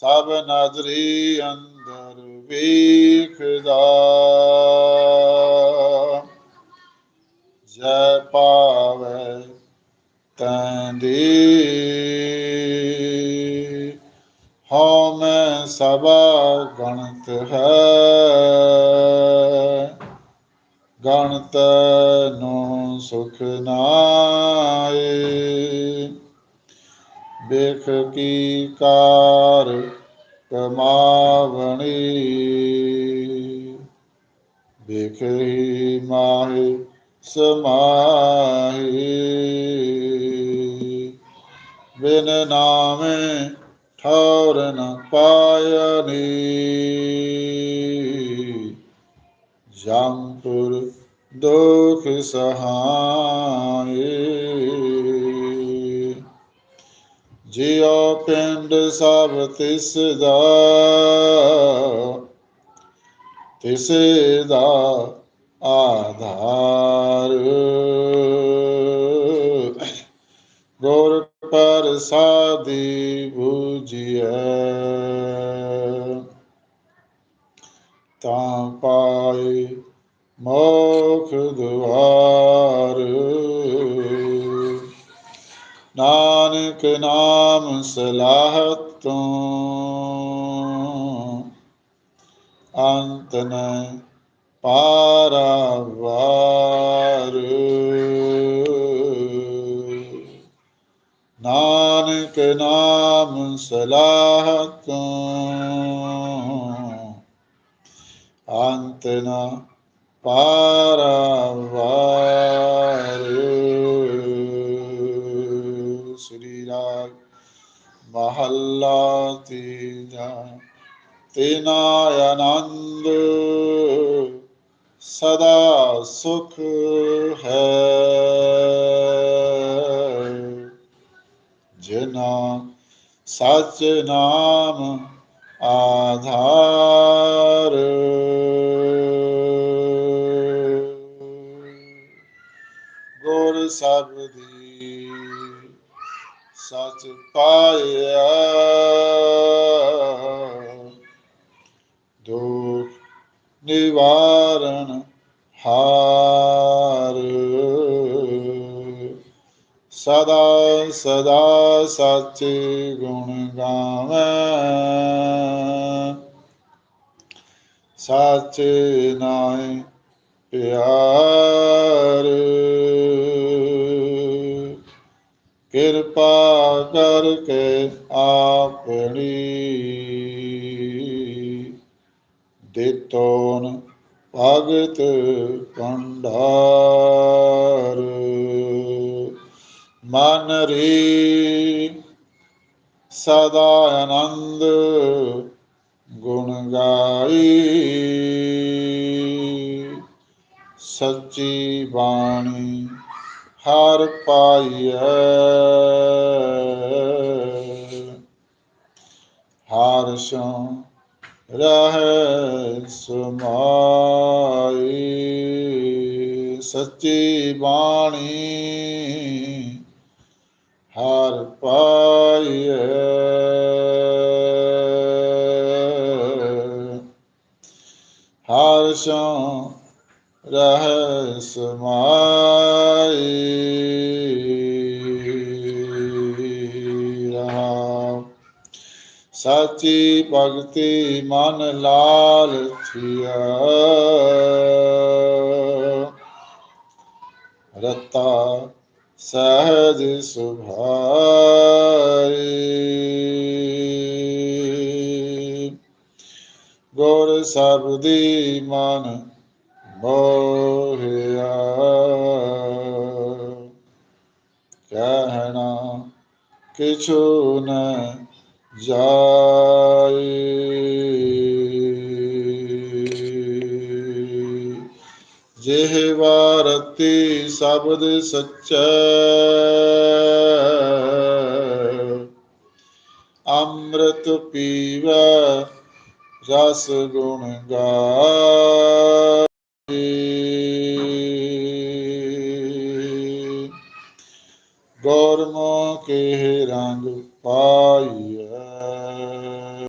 ਸਭ ਨਜ਼ਰੀ ਅੰਦਰ ਵੇਖਦਾ। ਜੈ ਪਾਵੈ ਤੈਂਦੀ ਹਉ ਮੈਂ ਸਭਾ ਗਣਤ ਹੈ। ਗਣਤ ਨੂੰ ਸੁਖ ਨਾਏ। ਬਿਖ ਕੀ ਕਾਰ ਕਮਾਵਣੀ। ਬਿਖ ਹੀ ਸਮਾਹੀ। ਬਿਨ ਨਾਮੇ ਠੌਰ ਨ ਪਾਇਨੀ। ਜੰਪੁਰ ਦੁਖ ਸਹਾਏ। ਜਿਉ ਪਿੰਡ ਸਭ ਤਿਸ ਦਾ ਤਿਸ ਦਾ ਆਧਾਰ। ਗੁਰ ਪ੍ਰਸਾਦੀ ਬੁਝਿਐ, ਤਾਂ ਪਾਏ ਮੋਖ ਦੁਆਰ। ਨਾਨਕ ਨਾਮ ਸਲਾਹਤ ਤੋਂ। ਅੰਤ ਨ ਪਾਰਾਵਾਰ। ਨਾਨਕ ਨਾਮ ਸਲਾਹਤ ਤੋਂ। ਅੰਤ ਨ ਪਾਰਾਵਾਰ। ਤੀਜਾ ਤੇਨਾ ਆਨੰਦ। ਸਦਾ ਸੁਖ ਹੈ। ਜਿਨਾ ਸਚ ਨਾਮ ਆਧਾਰ। ਗੁਰ ਸਬਦੀ ਸਚ ਪਾਇਆ। ਦੁਖ ਨਿਵਾਰਨ ਹਾਰ। ਸਦਾ ਸਦਾ ਸੱਚ ਗੁਣ ਗਾਵੇਂ। ਸੱਚ ਨਾਏ ਪਿਆਰ। ਕਿਰਪਾ ਕਰਕੇ ਆਪਣੀ ਦਿੱਤੋਨ ਭਗਤ ਭੰਡਾਰ। ਮਨ ਰੀ ਸਦਾ ਆਨੰਦ ਗੁਣ ਗਾਈ। ਸੱਚੀ ਬਾਣੀ ਹਰ ਪਾਈਐ। ਹਰ ਸੋ ਰਹਿ ਸਮਾਈ ਸੱਚੀ ਬਾਣੀ ਹਰ ਪਾਈਐ। ਹਰ ਸੋ ਰਹਿ ਸਮਾਈ ਰਹਾ ਸਾਚੀ ਭਗਤੀ ਮਨ ਲਾਲ ਥਿਆ। ਰਤਾ ਸਹਜ ਸੁਭਾਈ ਗੁਰ ਸਬਦੀ ਮਨ ਮੋਹਿਆ ਕਹਿਣਾ ਕਿਛੂ ਨ ਜਾਈ ਜਿਹ ਵਾਰਤੀ ਸ਼ਬਦ ਸੱਚੈ ਅੰਮ੍ਰਿਤ ਪੀਵੈ ਰਸ ਗੁਣ ਗਾਈ ਗੁਰਮੁਖ ਰੰਗ ਪਾਈਐ।